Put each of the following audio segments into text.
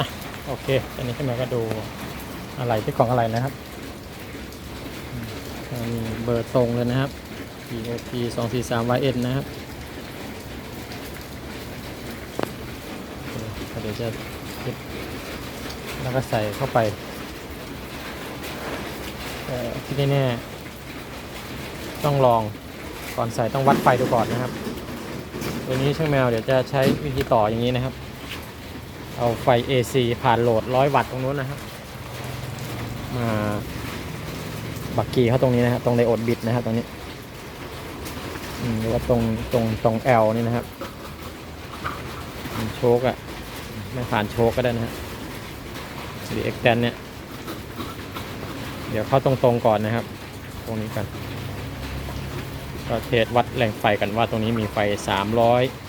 อะโอเคตอนนี้ขึ้นมาก็ดูอะไรที่ของอะไรนะครับอืมมีเบอร์ตรงเลยนะครับ POP 2 4 3 YN นะครับเดี๋ยวจะคิดแล้วก็ใส่เข้าไปแต่ที่แน่ๆต้องลองก่อนใส่ต้องวัดไฟดูก่อนนะครับ ตัวนี้ช่างแมวเดี๋ยวจะใช้วิธีต่ออย่างนี้นะครับ เอาไฟ AC ผ่านโหลด100วัตต์ตรงนู้นนะครับมาบักกี้เขาตรงนี้นะครับตรงไดโอดบิดนะครับตรงนี้หรือว่าตรงตรงตรง L นี่นะครับโชคอะไม่ผ่านโชคก็ได้นะฮะดีเอ็กแตนเนี่ย เดี๋ยวเข้าตรงๆก่อนนะครับ ตรงนี้กันก็เทสวัดแรงไฟกันว่าตรงนี้มีไฟ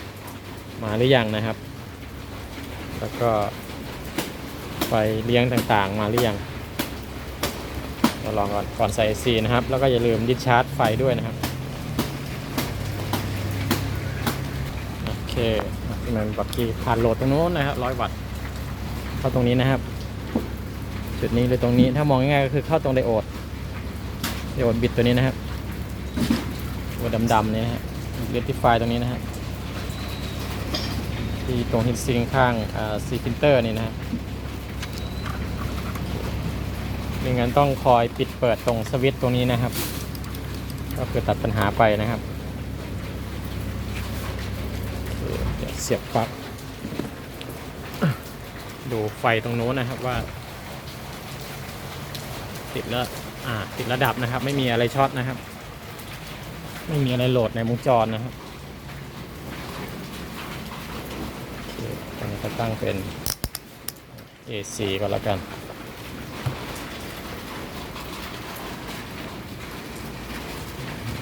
300 มาหรือยังนะครับ แล้วก็ไฟเลี้ยงต่างๆมาหรือยังเราลองก่อนก่อนใส่ซีนะครับ แล้วก็อย่าลืมดิชาร์จไฟด้วยนะครับ โอเคมันบักกี้ผ่านโหลดตรงโน้นนะครับร้อยวัตต์เข้าตรงนี้นะครับ จุดนี้หรือตรงนี้ถ้ามองง่ายๆก็คือเข้าตรงไดโอดไดโอดบิดตัวนี้นะครับตัวดำๆเนี่ยนะฮะเรติฟายตรงนี้นะฮะ ที่ตรงฮิตซิงข้างซีฟิลเตอร์นี่นะฮะไม่งั้นต้องคอยปิดเปิดตรงสวิตช์ตรงนี้นะครับ ก็คือตัดปัญหาไปนะครับเเสียบปลั๊กดูไฟตรงโน้นนะครับว่า ติดแล้วอ่าติดระดับนะครับ ไม่มีอะไรช็อตนะครับ ไม่มีอะไรโหลดในวงจรนะครับ ต อนนี้ก็ตั้งเป็น AC ก็แล้วกัน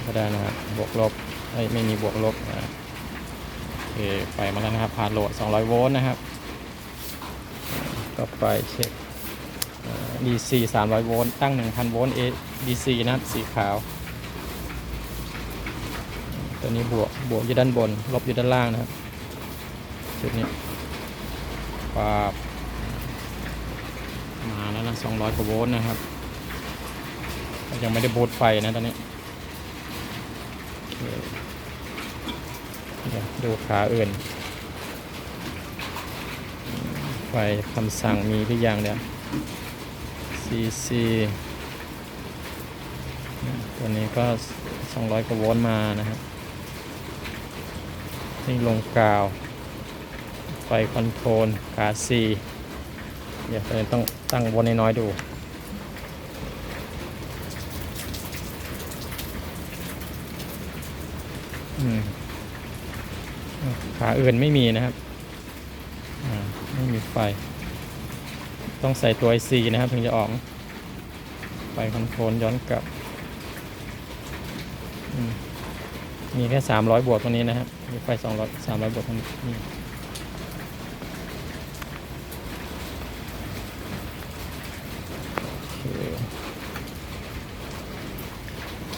ก็ได้นะครับบวกลบเอ้ยไม่มีบวกลบนะโอเคไปมาแล้วนะครับผ่านโหลด 200 โวลต์นะครับ ก็ไปเช็ค DC 300 โวลต์ตั้ง 1,000 โวลต์ DC นะครับสีขาว ตัวนี้บวกบวกอยู่ด้านบน ลบอยู่ด้านล่างนะครับจุดนี้ ปาบมาแล้วนะ200กว่าโวลต์นะครับ ยังไม่ได้บูตไฟนะตอนนี้เดี๋ยวดูขาอื่น ไฟคำสั่งมีหรือยังเดี๋ย CC ตัวนี้ก็ 200 กว่าโวลต์มานะครับนี่ลงกาว ฟคอนโทรลขา C เดี๋ยวเราต้องตั้งวนน้อยๆดูขาอื่นไม่มีนะครับไม่มีไฟ ต้องใส่ตัว IC นะครับ ถึงจะออก ไฟคอนโทรลย้อนกลับมมีแค่ 300 บวกตรงนี้นะครับ มีไฟ200 300 บวกตรงนี้นี่ โอเค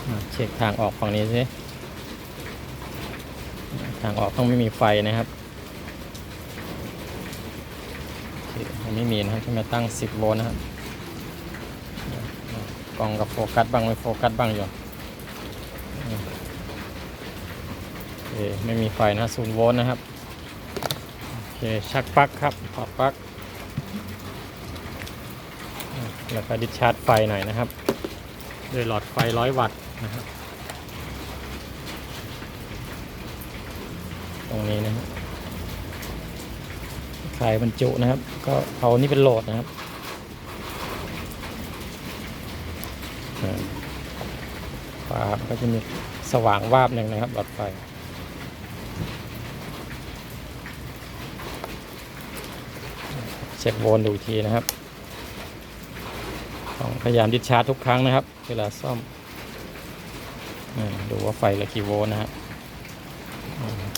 อะ เช็คทางออกฝั่งนี้สิทางออกต้องไม่มีไฟนะครับยังไม่มีนะครับจะมาตั้ง 10 โวลต์นะครับกล้องกับโฟกัสบ้างไม่โฟกัสบ้างอยู่อืมโอเคไม่มีไฟนะศูนย์โวลต์นะครับโอเคชักปลั๊กครับถอดปลั๊กแล้วก็ดิชาร์จไฟหน่อยนะครับด้วยหลอดไฟ100วัตต์ นะครับตรงนี้นะครับไฟบรรจุนะครับ ก็เอานี่เป็นโหลดนะครับอ่าก็จะมีสว่างวาบหนึ่งนะครับหลอดไฟเช็คโวลต์ดูทีนะครับต้องพยายามดิชาร์จทุกครั้งนะครับ เวลาซ่อม ดูว่าไฟลือกี่โวลต์นะครับ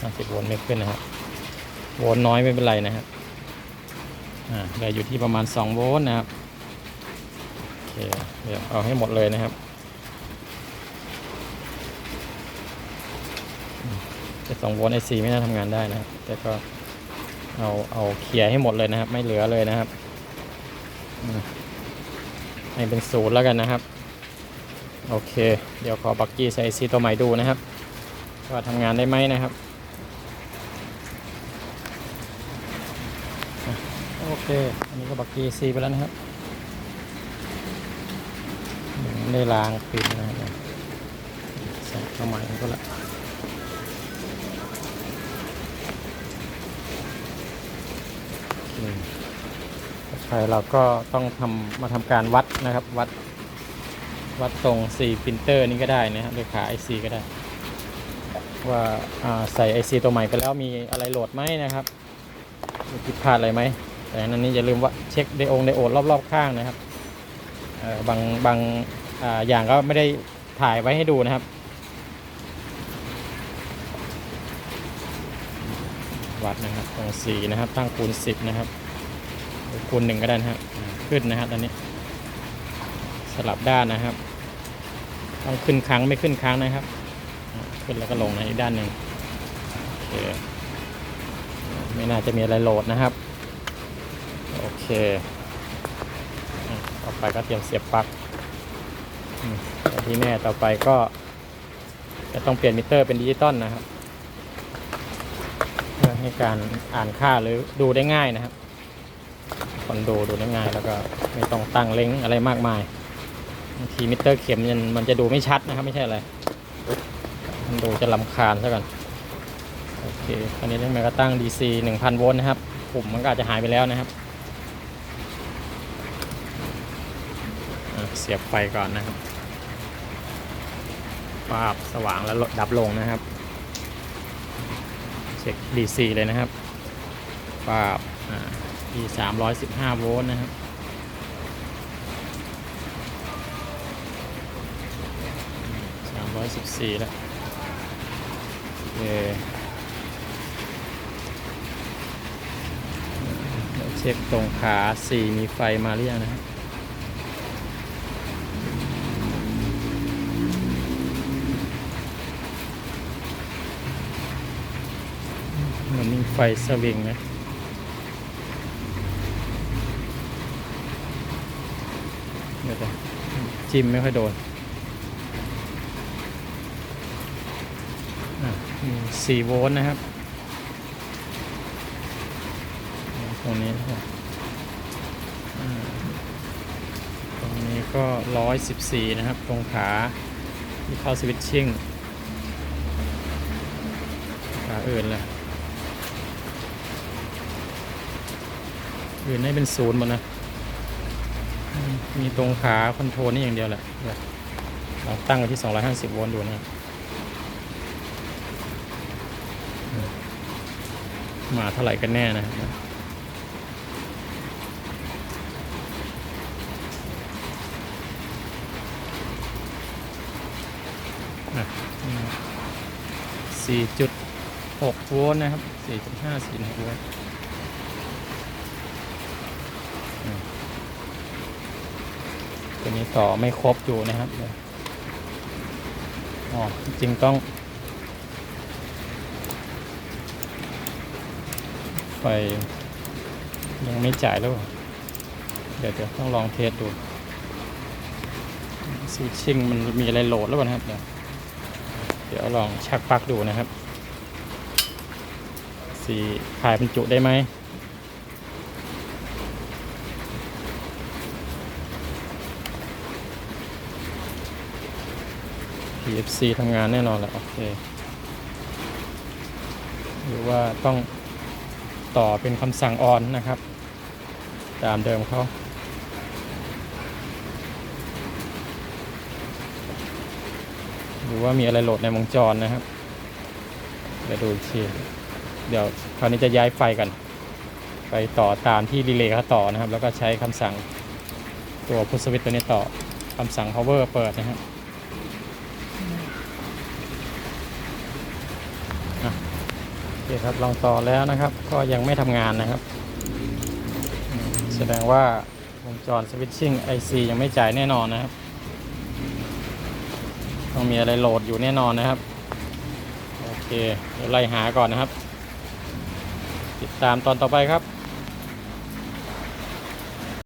ห้าสิบโวลต์ไม่ขึ้นนะครับโวลต์น้อยไม่เป็นไรนะครับอ่าเหลืออยู่ที่ประมาณ2โวลต์นะครับ โอเค เดี๋ยวเอาให้หมดเลยนะครับอืมแต่2โวลต์ไอซีไม่น่าทำงานได้นะครับ แต่ก็เอาเอาเคลียร์ให้หมดเลยนะครับ ไม่เหลือเลยนะครับอืมให้เป็นศูนย์แล้วกันนะครับ โอเค เดี๋ยวขอบักกี้ใส่ซีตัวใหม่ดูนะครับว่าทำงานได้ไหมนะครับ โอเค อันนี้ก็บักกี้ซีไปแล้วนะครับได้ล้างปิดนะครับใส่ตัวใหม่ก็ละโอเคต่อไปเราก็ต้องทำมาทำการวัดนะครับวัด วัดตรง4ปรินเตอร์นี้ก็ได้นะครับหรือขา IC ก็ได้ ว่าาใส่ IC ตัวใหม่ไปแล้วมีอะไรโหลดไหมนะครับมีผิดพลาดอะไรไหมแต่อันนี้อย่าลืมว่าเช็คไดองไดโอดรอบๆข้างนะครับบางบางอาอย่างก็ไม่ได้ถ่ายไว้ให้ดูนะครับ วัดนะครับตรงสีนะครับตั้งคูณ 10 นะครับคูณ1ก็ได้นะครับขึ้นนะครับตอนนี้ สลับด้านนะครับ ต้องขึ้นครั้งไม่ขึ้นครั้งนะครับ ขึ้นแล้วก็ลงในอีกด้านหนึ่งโอเคไม่น่าจะมีอะไรโหลดนะครับ โอเคต่อไปก็เตรียมเสียบปลั๊กแต่ที่แน่ต่อไปก็ จะต้องเปลี่ยนมิเตอร์เป็นดิจิตอลนะครับเพื่อให้การอ่านค่าหรือดูได้ง่ายนะครับคนดูดูได้ง่ายแล้วก็ไม่ต้องตั้งเล้งอะไรมากมาย บางทีมิเตอร์เข็มมันมันจะดูไม่ชัดนะครับ ไม่ใช่อะไร มันดูจะลำคาญซะก่อนโอเคตอนนี้ทั้งหมดก็ตั้ง DC 1000 โวลต์นะครับ ปุ่มมันก็อาจจะหายไปแล้วนะครับ เสียบไฟก่อนนะครับปาบสว่างแล้วดับลงนะครับ เช็ค DC เลยนะครับปาบอ่าที่315 โวลต์นะครับ สามร้อยสิบสี่แล้วโอเดี๋ยวเช็คตรงขาสี่มีไฟมาหรือยังนะครับมันมีไฟสวิงนะเดี๋ยวจะจิ้มไม่ค่อยโดน อะมี สี่โวลต์นะครับ ตรงนี้นะครับตรงนี้ก็ร้อยสิบสี่นะครับ ตรงขาที่เข้าสวิตชิ่งขาอื่นแหละอื่นให้เป็นศูนย์หมดนะ มีตรงขาคอนโทรลนี่อย่างเดียวแหละเดี๋ยวลองตั้งไว้ที่ 250 โวลต์ดูนะครับ มาเท่าไหร่กันแน่นะสี่จุดหกโวลต์นะครับสี่จุดห้าสี่หกโวลต์ตัวนี้ต่อไม่ครบอยู่นะครับอ๋อจริงต้อง ไฟ ยังไม่จ่ายแล้ว เดี๋ยวเดี๋ยวต้องลองเทสดูสวิตชิ่งมันมีอะไรโหลดแล้วก่อนะครับ เดี๋ยวเดี๋ยวลองชักปลั๊กดูนะครับ สีถ่ายบรรจุได้ไหม PFC ทำงานแน่นอนแหละโอเค หรือว่าต้อง ต่อเป็นคำสั่งออนนะครับ ตามเดิมเขาหรือว่ามีอะไรโหลดในวงจรนะครับ เดี๋ยวดูอีกทีเดี๋ยวคราวนี้จะย้ายไฟกัน ไปต่อตามที่รีเลย์เขาต่อนะครับ แล้วก็ใช้คำสั่งตัวพุทสวิตตัวนี้ต่อคำสั่ง power เปิดนะครับอะ โอเคครับลองต่อแล้วนะครับ ก็ยังไม่ทำงานนะครับ แสดงว่าวงจรสวิตชิ่ง IC ยังไม่จ่ายแน่นอนนะครับ ต้องมีอะไรโหลดอยู่แน่นอนนะครับ โอเค เดี๋ยวไล่หาก่อนนะครับ ติดตามตอนต่อไปครับ